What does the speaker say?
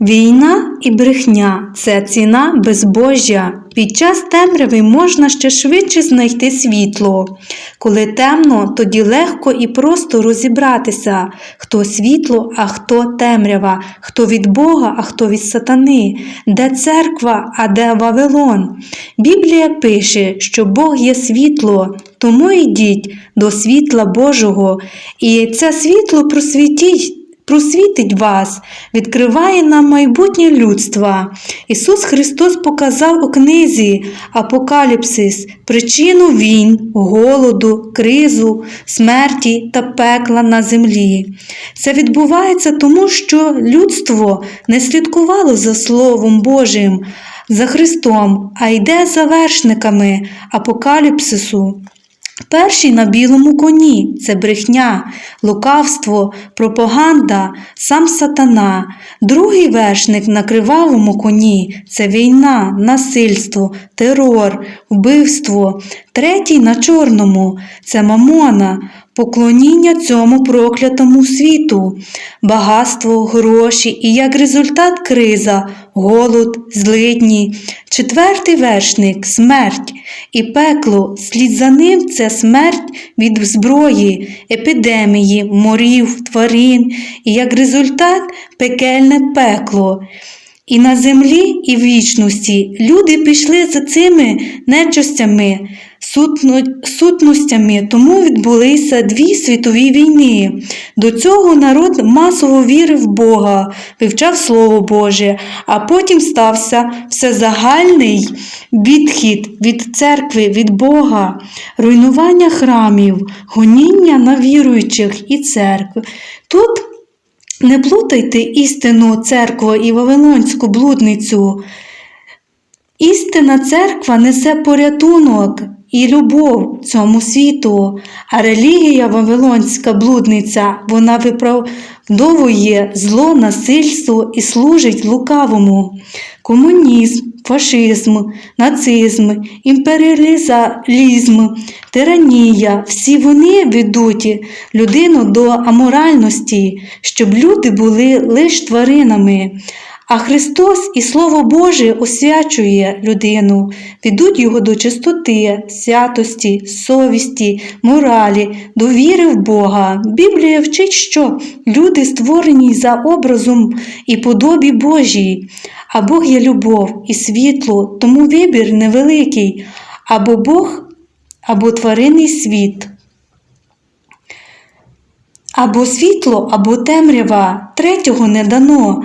Війна і брехня це ціна безбожжя. Під час темряви можна ще швидше знайти світло. Коли темно, тоді легко і просто розібратися, хто світло, а хто темрява, хто від Бога, а хто від сатани, де церква, а де Вавилон. Біблія пише, що Бог є світло, тому йдіть до світла Божого, і це світло просвітіть просвітить вас, відкриває нам майбутнє людства. Ісус Христос показав у книзі Апокаліпсис причину війн, голоду, кризу, смерті та пекла на землі. Це відбувається тому, що людство не слідкувало за Словом Божим, за Христом, а йде за вершниками апокаліпсису. Перший на білому коні це брехня, лукавство, пропаганда, сам сатана. Другий вершник на кривавому коні це війна, насильство, терор, вбивство. Третій на чорному це мамона, поклоніння цьому проклятому світу, багатство, гроші і як результат криза, голод, злидні. Четвертий вершник смерть і пекло, слід за ним це смерть від зброї, епідемії, морів, тварин, і як результат пекельне пекло. І на землі, і в вічності люди пішли за цими нечостями, сутностями, тому відбулися дві світові війни. До цього народ масово вірив в Бога, вивчав Слово Боже, а потім стався всезагальний відхід від церкви, від Бога, руйнування храмів, гоніння на віруючих і церкви. Тут не плутайте істину церкву і Вавилонську блудницю. Істинна церква несе порятунок і любов цьому світу, а релігія Вавилонська блудниця вона виправдовує зло, насильство і служить лукавому. Комунізм, фашизм, нацизм, імперіалізм, тиранія всі вони ведуть людину до аморальності, щоб люди були лише тваринами. А Христос і Слово Боже освячує людину, ведуть його до чистоти, святості, совісті, моралі, до віри в Бога. Біблія вчить, що люди створені за образом і подобі Божій, а Бог є любов і світло, тому вибір невеликий, або Бог, або тваринний світ. Або світло, або темрява, третього не дано.